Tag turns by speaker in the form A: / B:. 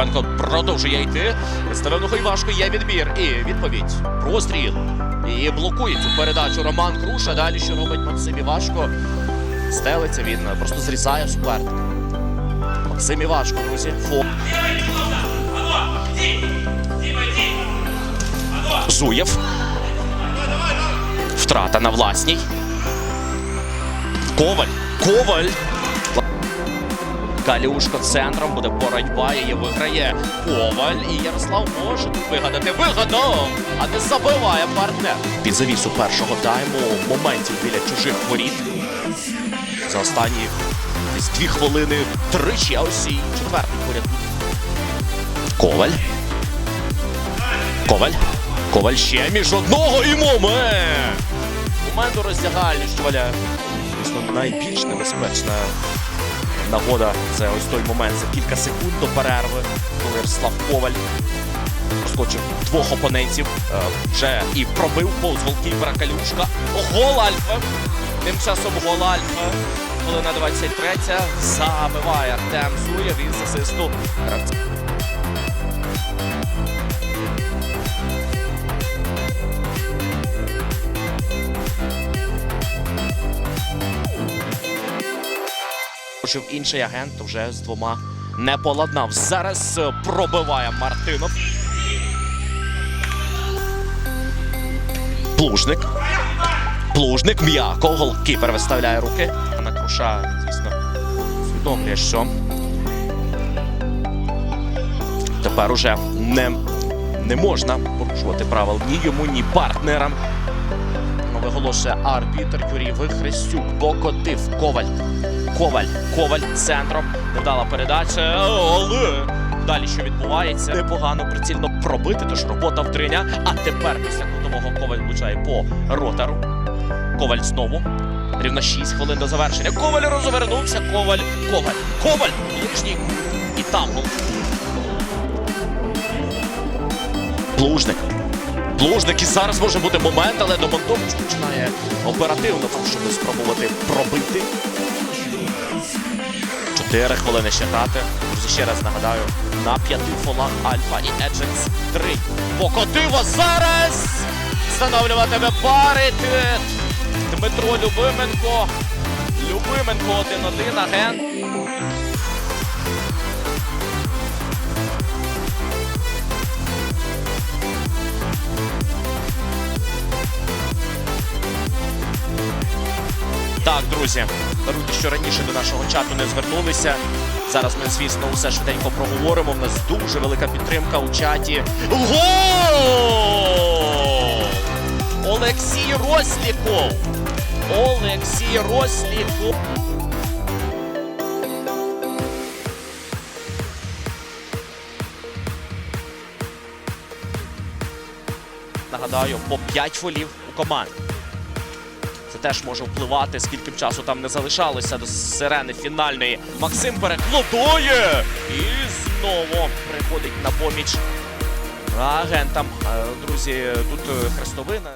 A: Пилипенко продовжує йти. Ставив ногою важко, є відбір. І відповідь. Простріл. І блокує цю передачу Роман Круша. Далі що робить Максим Івашко. Стелиться він, просто зрізає суперника. Максим Івашко, друзі. Фо. Зуєв. Втрата на власній. Коваль. Коваль. Калюшко центром буде боротьба, її виграє Коваль. І Ярослав може тут вигадати. Вигадав! А не забиває партнер. Під завісу першого тайму моментів біля чужих воріт. За останні десь дві хвилини тричі, а четвертий поряд. Коваль. Коваль. Коваль ще між одного і момент. У роздягальні, що валя. Звісно, найбільш небезпечна нагода. Це ось той момент за кілька секунд до перерви, коли Ярослав Коваль проскочив двох опонентів. е, Вже і пробив повз голкіпера Калюшка. Гол Альфа. Тим часом гол Альфа. Хвилина 23 забиває Артем Зуєв із асисту гравця. Інший агент вже з двома не поладнав. Зараз е, пробиває Мартинов. Плужник. Плужник м'яко. Голкіпер виставляє руки. На круша, звісно, усвідомлює, що тепер уже не, не можна порушувати правил ні йому, ні партнерам. Виголошує арбітр Юрій Вихрестюк. Покотив Коваль. Коваль. Коваль центром. Невдала передача. Але далі що відбувається? Непогано прицільно пробити, тож робота втриня. А тепер після кутового Коваль влучає по ротору. Коваль знову. Рівно 6 хвилин до завершення. Коваль розвернувся. Коваль. Коваль. Коваль. Ближній. І там гол. Плужник. Плужник і зараз може бути момент, але Домонтович починає оперативно, щоб спробувати пробити. Чотири хвилини ще грати. Друзі, ще раз нагадаю, на п'яти фолах Альфа і Еджекс 3. Покотиво зараз! Встановлюватиме паритет. Дмитро Любименко. Любименко 1-1, агент. Так, друзі, даруйте, що раніше до нашого чату не звернулися. Зараз ми, звісно, усе швиденько проговоримо. У нас дуже велика підтримка у чаті. Гол! Олексій Росліков! Олексій Росліков! Нагадаю, по 5 фолів у команді. Це теж може впливати, скільки б часу там не залишалося до сирени фінальної. Максим перекладує! І знову приходить на поміч агентам. Е, Друзі, тут е, хрестовина.